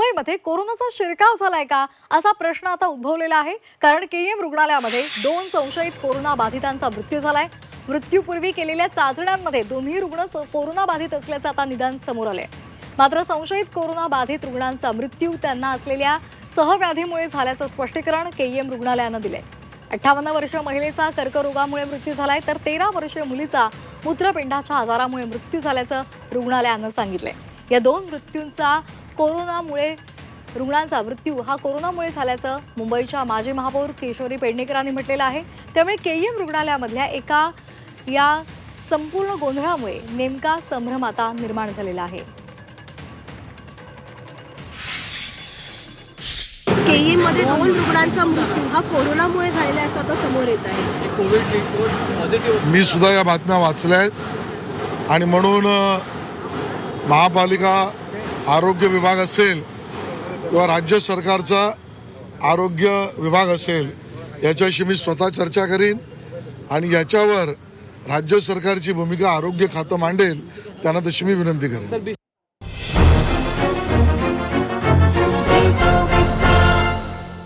मुंबईमध्ये कोरोनाचा शिरकाव झालाय का? असा प्रश्न आता उद्भवलेला आहे. कारण के एम रुग्णालयामध्ये दोन संशयित कोरोना बाधितांचा मृत्यू झालाय. मृत्यूपूर्वी केलेल्या चाचण्यांमध्ये दोन्ही रुग्ण स- कोरोना बाधित असल्याचं आता निदान समोर आले मात्र संशयित कोरोना बाधित रुग्णांचा मृत्यू त्यांना असलेल्या सहव्याधीमुळे झाल्याचं स्पष्टीकरण के एम रुग्णालयानं दिलंय. अठ्ठावन्न वर्ष महिलेचा कर्करोगामुळे मृत्यू झालाय तर तेरा वर्षीय मुलीचा मूत्रपिंडाच्या आजारामुळे मृत्यू झाल्याचं रुग्णालयानं सांगितलंय. या दोन मृत्यूंचा कोरोनामुळे रुग्णांचा मृत्यू हा कोरोनामुळे झाल्याचं मुंबईच्या माजी महापौर किशोरी पेडणेकरांनी म्हटलेलं आहे. त्यामुळे केईएम रुग्णालयामधल्या एका या संपूर्ण गोंधळामुळे नेमका संभ्रम आता निर्माण झालेला आहे. केईएममध्ये दोन रुग्णांचा मृत्यू हा कोरोनामुळे झालेला आहे असं आता समोर येत आहे. कोविड रिपोर्ट पॉझिटिव्ह मी सुद्धा या बातम्या वाचल्या आहेत. आणि म्हणून महापालिका आरोग्य विभाग असेल किंवा राज्य सरकारचा आरोग्य विभाग असेल याच्याशी मी स्वतः चर्चा करीन. आणि याच्यावर राज्य सरकारची भूमिका आरोग्य खातं मांडेल त्यांना तशी मी विनंती करेन.